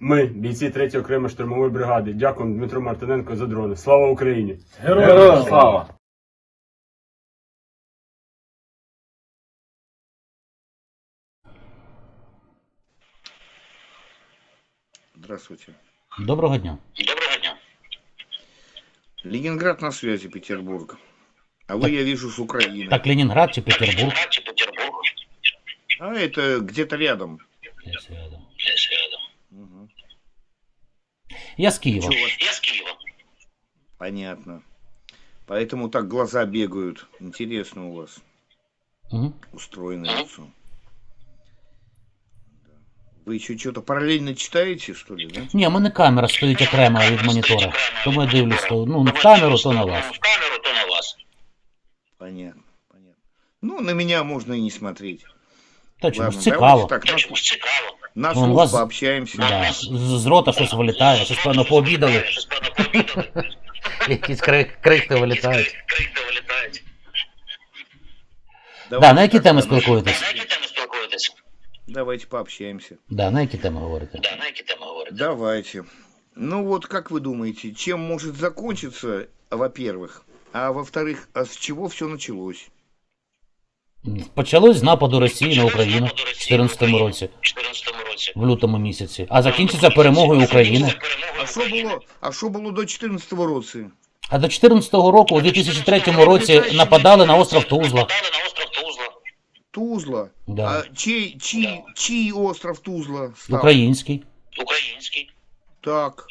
Ми, бійці 3 окремої штурмової бригади, дякуємо Дмитру Мартиненко за дрони. Слава Україні! Героям слава! Здравствуйте. Доброго дня. Доброго дня. Ленинград на связи, Петербург. А вы, я вижу, с Украины. Так Ленінград чи Петербург? Ленинград чи Петербург? А это где-то рядом. Я з Києва. Чё у вас? Я з Києва. Понятно. Поэтому так глаза бегают. Интересно у вас Угу. устроено Мгм. лицо. Да. Вы еще что-то параллельно читаете, что ли, да? Ні, у мене камера стоїть окремо від монітора. Тому я дивлюсь, то ну, в камеру, то на вас. В камеру, то на вас. Понятно, понятно. Ну, на меня можно и не смотреть. Та чому ж Ладно, цікаво. давайте так, Та на, чомусь цікаво. на Вон, слух вас- пообщаемся. Да. З, з рота щось вилітає, щось певно пообідали, Щось певно пообідали. якісь кри- крихти вилітають. Крики вилітають. Да, Давайте на які так, теми на- спілкуєтесь? На які теми спілкуєтесь? Давайте пообщаемся. Да, на які теми говорите? Да, на які теми говорите? Давайте. Ну вот, как вы думаете, чем может закончиться, во-первых, а во-вторых, а с чего все началось? Почалось з нападу Росії на Почалось Україну нападу в Росії на 2014 Україну році, В 14 році. в лютому місяці, а закінчиться перемогою України. А що було, а що було до 14-го року? А до 2014 року, у 2003 році, нападали на остров Тузла. На Тузла. Да. А чий, чий, чий остров Тузла став? Український, Український. Так.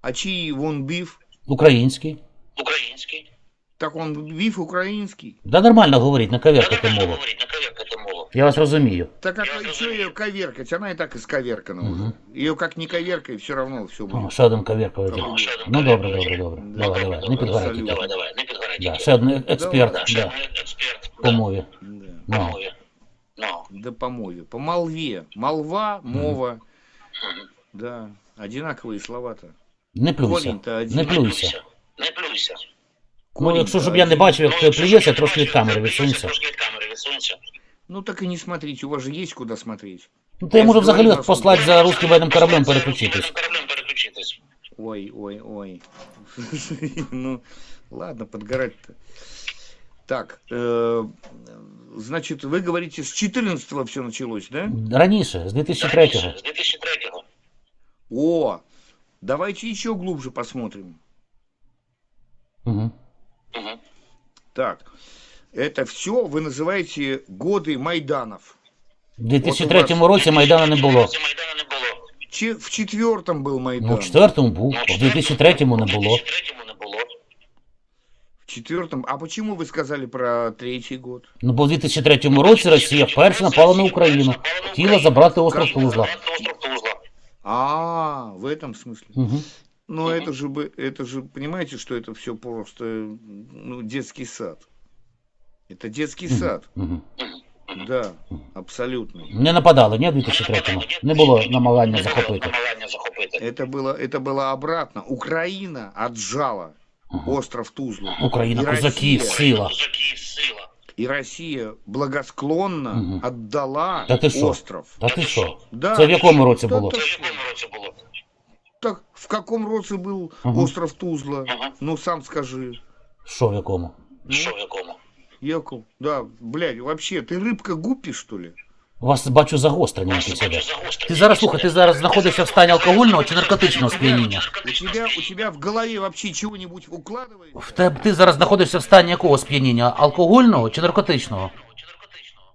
А чий вон бив? український. Український. Так он бив український. Да нормально говоріть, не Та коверкайте Я вас розумію. Так а Я что разумею. ее коверкать? Она и так исковеркана Мгм. уже. Ее как не коверкай, все равно все О, будет. ще один коверкавий. Ага. Ще один Ну добре, коверкавий. добре, добре. Ну, Давай, добре, давай, не добре, підгорайте. салют. Давай, давай, не підгорайте. Да, ще один експерт Да, ще да, один експерт. по Да, мові. Да. по Ну. мові. Ну. Да по мове. По молве. Молва, мова. Мгм. Да. Одинаковые слова-то. Не плюйся. Корінь-то один. Не Не плюйся. Не плюйся. Ну, якщо щоб я не один. бачив, як Ну, ти якщо плюєшся, ти трошки від бачиш, камери ти плюєшся, відсунься. Трошки від камери відсунься. Ну так и не смотрите, у вас же есть куда смотреть. Ну то я Я можу ж взагалі говорю, послати за русським воєнним кораблем За переключитись. русским кораблем переключитись. Ой, ой, ой. Ну, ладно, подгорать-то. Так, э, значит, вы говорите, с 14 все началось, да? Раніше, з 2003-го. Раніше, З 2003-го. О, давайте еще глубже посмотрим. Угу. Мгм. Так, это все вы называете годы Майданов. У 2003 році Майдану не було. Це Майдану не було. Че- в четвертом был Майдан. Ну, в четвертому був, Ну, а в 2003-му не було. В 2003-му не було. В четвертом. А почему вы сказали про третий год? Ну, бо в 2003 році Росія вперше напала на Україну. Хотіла забрати остров Тузла. Забрати остров Тузла. А, в этом смысле. Угу. Но Мгм. это же бы, это же, понимаете, что это все просто ну, детский сад. Это детский Мгм. сад. Угу. Да, абсолютно. Не нападали, ні, в 2003-му. Не було намагання Не було захопити. намагання захопити. Это было, это было обратно. Украина отжала Ага. остров Тузлу. Україна, І козаки, Росія. сила. Козаки, сила. И Россия благосклонно Мгм. отдала Да ты шо? остров. Та ти що? Да. Це в якому році Та було? ти Це в що? якому році було? Так в каком роце был Ага. остров Тузла? Ага. Ну сам скажи. Що в якому? Ну, Що в якому? Яков, да, блядь, вообще, ты рыбка гуппи, что ли? У вас бачу загострення Бачу, якесь іде. бачу, загострення. Ти зараз слухай, ти зараз знаходишся в стані алкогольного чи наркотичного сп'яніння? У тебя, у тебя в голове вообще чего-нибудь укладывается? В тебе ти зараз знаходишься в стані якого сп'яніння? Алкогольного чи наркотичного? Чи наркотичного?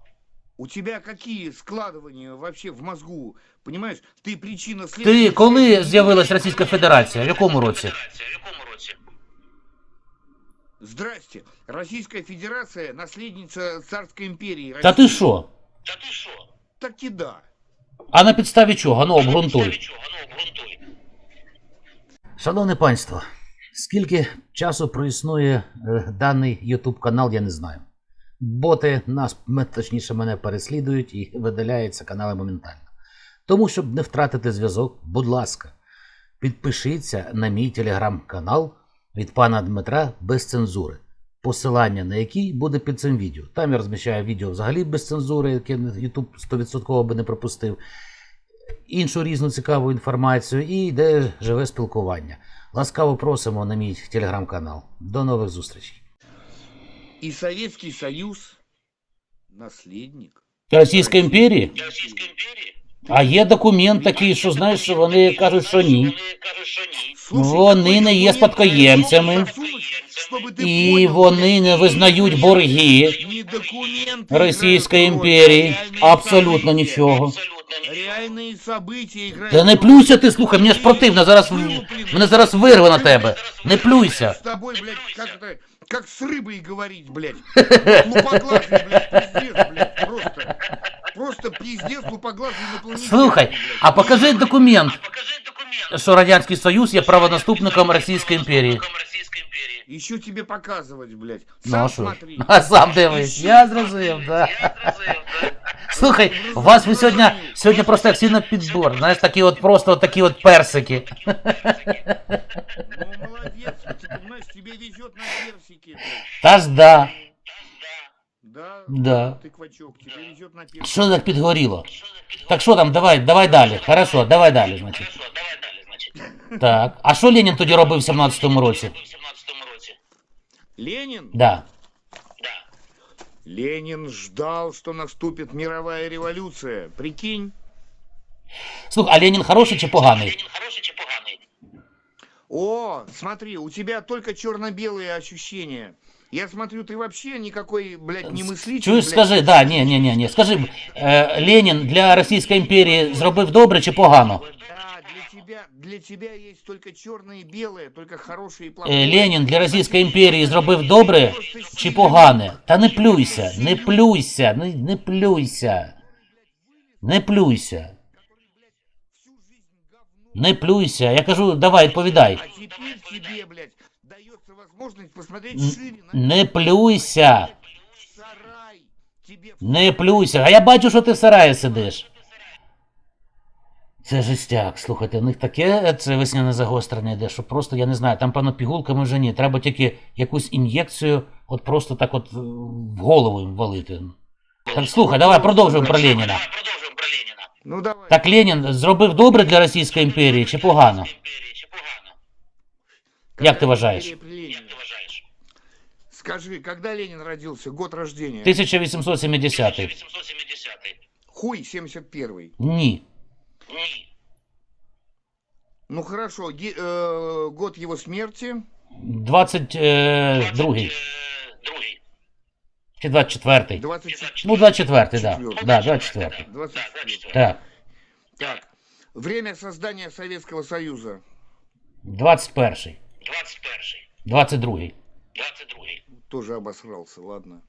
У тебя какие складывания вообще в мозгу? Понимаешь, ты причина Ти следствия. коли з'явилась Російська Федерація? В якому році? Здрасте. Российская Федерация наследница царской империи. Та ти що? Та ти що? Так и да. А на підставі чого? Ну обґрунтуй. Підставі чого? Ну, обґрунтуй. Шановне панство, скільки часу проіснує е, даний YouTube канал, я не знаю. Боти нас, м- точніше, мене переслідують і видаляються канали моментально. Тому, щоб не втратити зв'язок, будь ласка, підпишіться на мій телеграм-канал від пана Дмитра без цензури, посилання на який буде під цим відео. Там я розміщаю відео взагалі без цензури, яке YouTube 100% би не пропустив. іншу різну цікаву інформацію і йде живе спілкування. Ласкаво просимо на мій телеграм-канал. До нових зустрічей. И Советский Союз наследник. Російської імперії? Російської імперії? А є документ такий, що знаєш, що вони кажуть, що ні. Вони кажуть, що ні. какой Вони не є документ спадкоємцями. засунуть, чтобы ты І понял, вони не блядь, визнають борги не документы Російської играют роль, імперії. а реальные Абсолютно события. нічого. Абсолютно нічого. Реальные события играют Та не роль. плюйся ти, слухай, мені ж противно, зараз в- мене зараз вирве на тебе. Не плюйся. С тобой, блядь, как это, как с рыбой говорить, блядь. Лупоглазый, блядь, пиздец, блядь, просто. Просто пиздец, лупоглазый инопланетянин, Слухай, блядь. а покажи документ, Покажи документ. що Радянський Союз є правонаступником Російської імперії. Роком Російської імперії. Еще тебе показывать, блядь. Ну Сам а що? смотри. А сам дивись, я зрозумів, да. Я зрозумів, так. Слухай, у вас ви сьогодні, сьогодні просто як сильно підбор, знаєш, такі от просто от такі от персики. Ну, молодец, ты понимаешь, тебе везет на персики, блядь. Та ж да, Да, да. ты квачок, тебе везет на персики. Що так підгоріло? Так що там, давай, давай далі. Хорошо, давай далі, значить. Хорошо, давай далі, значить. Так. А що Ленін тоді робив в 17-му році? В 17-му році. Ленин? Да. Да. Ленин ждал, что наступит мировая революция. Прикинь? Слухай, а Ленін хороший чи поганий? Ленін хороший чи поганий? О, смотри, у тебя только черно-белые ощущения. Я смотрю, ты вообще никакой, блядь, не мыслитель. Чуєш, блядь. скажи, да, ні, ні, ні, ні. Скажи, е, Ленін для Російської імперії зробив добре чи погано? Да, для тебя, для тебя есть только черное и белое, только хорошие и Е, плохие. Ленін для Російської імперії зробив добре чи погане? Та не плюйся, не плюйся, не, не плюйся. Не плюйся. Не плюйся. Я кажу, давай, відповідай. А теперь тебе, блядь, дается возможность посмотреть шире на Не плюйся. сарай. Тебе Не плюйся. А я бачу, що ти в сараї сидиш. Це жестяк, слухайте, у них таке це весняне загострення йде, що просто, я не знаю, там, певно, пігулками вже ні. Треба тільки якусь ін'єкцію, от просто так от е, в голову їм валити. Так слухай, давай продовжуємо про Леніна. Ну давай. Так Ленін зробив добре для Російської? Імперії чи погано? Як ти вважаєш? Империя при Ленине. Як ти вважаєш? Скажи, когда Ленин родился? Год рождения? 1870. 1870. Хуй, 71-й. Ні. Ні. Ну хорошо, ге- э, год его смерти. 22 Е, Другий. чи 24. 24. Ну, 24, так. Да. Четвертий. Да, 24. 24. Так. Так. Время создания Советского Союза. 21. 21. 22. 22. Тоже обосрался, ладно.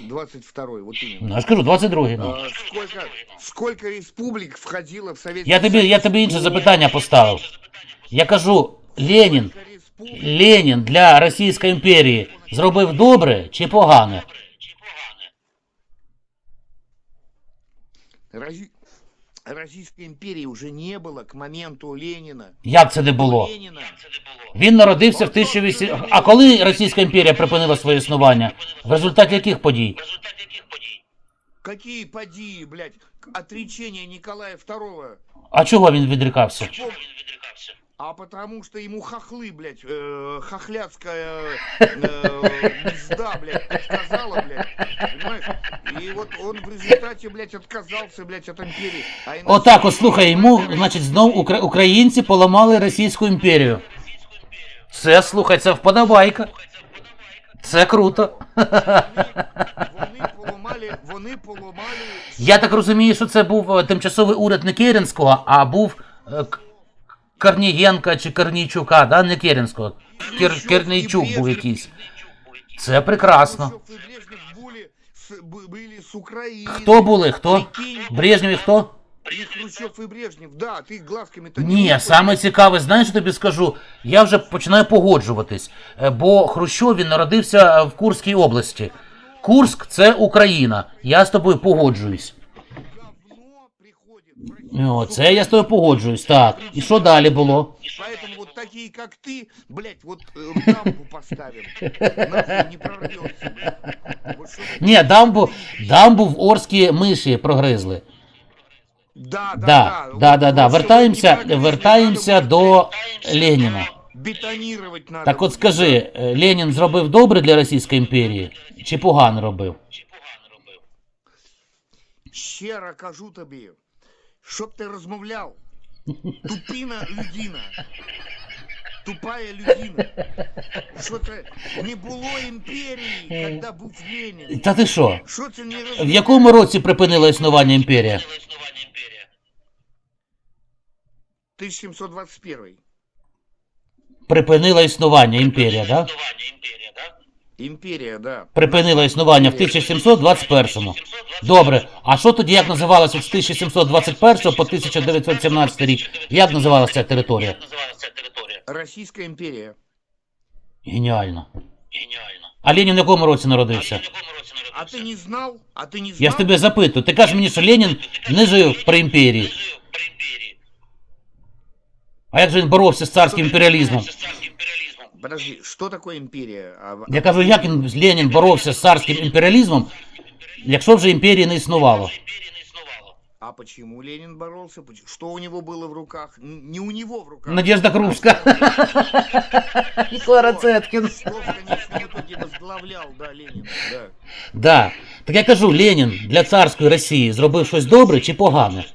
22 вот именно. Ну, я ж кажу, 22. Ну. А, сколько, сколько республик входило в Советский Я тобі, я тобі інше запитання поставив. Я кажу, Ленін, республик? Ленін для Російської імперії зробив добре чи погано? Добре чи імперії вже уже не было к моменту Ленина. Як це не було? Було. Він народився в 1800... А коли Російська імперія припинила своє існування? В результаті яких подій? Які події. Блядь, к- Ніколая Николая II? А чого він відрікався? Чого він відрікався? А потому что ему хохлы, блядь, э, хохляцкая э, мзда, блядь, подсказала, блядь, понимаешь? И вот он в результате, блядь, отказался, блядь, от империи. А иначе- Отак, от слухай, йому, значить, знов укра- українці поламали Російську імперію. Російську імперію. Це, слухай, це вподобайка. Слухай, це вподобайка. Це круто. Вони поламали, вони поламали. Я так розумію, що це був е, тимчасовий уряд не Керенського, а був е, К- Корнієнка чи Корнійчука, да? не Керенського. Кер, Кернійчук був якийсь. Нічук був якийсь. Це прекрасно. Хрущев и Брежнев были с, б- были с Украины. Хто були? Хто? Прикинь, Брежнєв і хто? И Хрущев и Брежнев, да, ты глазками-то Ні, лупай. саме цікаве, знаєш, що тобі скажу? Я вже починаю погоджуватись, Е, бо Хрущов він народився в Курській області. Курськ це Україна. Я з тобою погоджуюсь. О, це я з тобою погоджуюсь. Так. І що далі було? Поэтому вот такие, как ты, блядь, вот э, дамбу поставим. Нахуй не прорвется, блядь. Вот что ты- Ні, дамбу, дамбу в Орські миші прогризли. Да, да, Да, да. да, да, да. Вот, что Вертаємося, вот не вертаємося надо до Вертаємося Леніна. до- Бетонировать надо. Так от будет, скажи, е, Ленін зробив добре для Російської імперії чи погано робив? Чи погано робив? Щиро кажу тобі, щоб ти розмовляв. Тупіна людина. Тупая людина. Що це не було імперії, коли був Ленін. Та ти що? Що це не В якому році припинила існування імперія? Було існування імперії. 1721. Припинила існування імперія, імперії, да? Імперія, да. Припинила існування в 1721-му. Добре. А що тоді як називалося з 1721 по 1917 рік? Як називалася ця територія? Називалася? Російська імперія. Геніально. Геніально. А Ленін в якому році народився? А ти не знав? А ти не знав? Я ж тебе запитую. Ти кажеш мені, що Ленін не жив при імперії. А як же він боровся з царським імперіалізмом? З царським імперіалізмом. Подожди, що таке імперія? А, Я кажу, як він Ленін боровся з царським імперіалізмом, якщо вже імперії не існувало? Імперії не існувало. а почему Ленин боролся? Поч- Что у него было в руках? Н- Не у него в руках. Надежда Крупська. І Клара Цеткін. Что в конечном итоге возглавлял, да, Ленин, да. Да. Так я кажу, Ленін для царської Росії зробив щось добре чи погане? Щось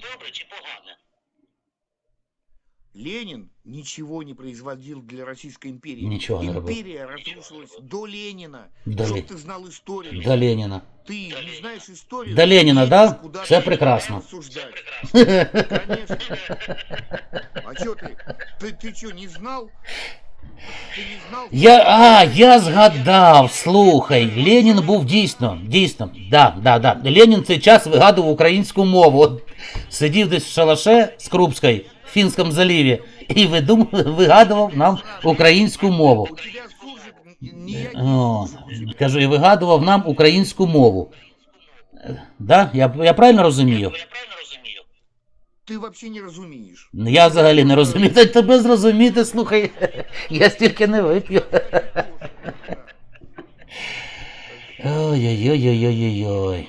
добре чи погане? Ленин ничего не производил для Российской империи. Ничего не робил. Империя разрушилась до Ленина. До Чтоб Ле- ты знал историю. До Леніна. Ты не знаешь историю. До ты Ленина, едешь да? куда-то Все прекрасно. рассуждать. Прекрасно. Конечно. А что ты? Ты, ты что, не знал? Ты не знал? Я, а, я згадав, слухай, Ленін був дійсно, дійсно, да, да, да. Ленін цей час вигадував українську мову. От сидів десь в шалаше з Крупською в Фінському заліві І видум, вигадував нам українську мову. О, кажу, і вигадував нам українську мову. Да? Я, я правильно розумію? Ти вообще не розумієш. Я взагалі не розумію. Та тебе зрозуміти, слухай, я стільки не вип'ю. Ой-ой-ой-ой-ой-ой.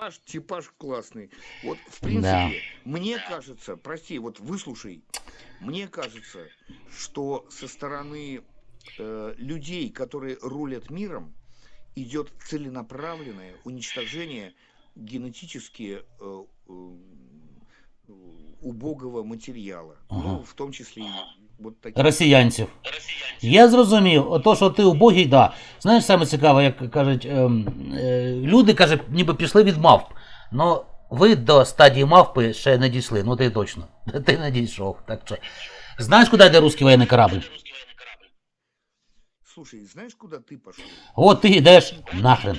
Типаж, типаж классный. Вот, в принципе, Да. мне кажется, прости, вот выслушай, мне кажется, что со стороны э, людей, которые рулят миром, идет целенаправленное уничтожение генетически э, э, убогого материала. Ага. Ну, в том числе и. Росіянців. Я зрозумів, ото що ти убогий, да. Знаєш, саме цікаве, як кажуть, ем, е, люди, каже, ніби пішли від мавп. Ну, ви до стадії мавпи ще не дійшли, ну ти точно. Ти не дійшов. Так що. Знаєш, куди йде русський воєнний корабль? Слушай, знаешь, куда ты пошел? От ти йдеш нахрен.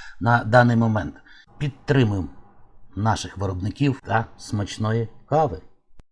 на даний момент. Підтримуємо наших виробників та смачної кави.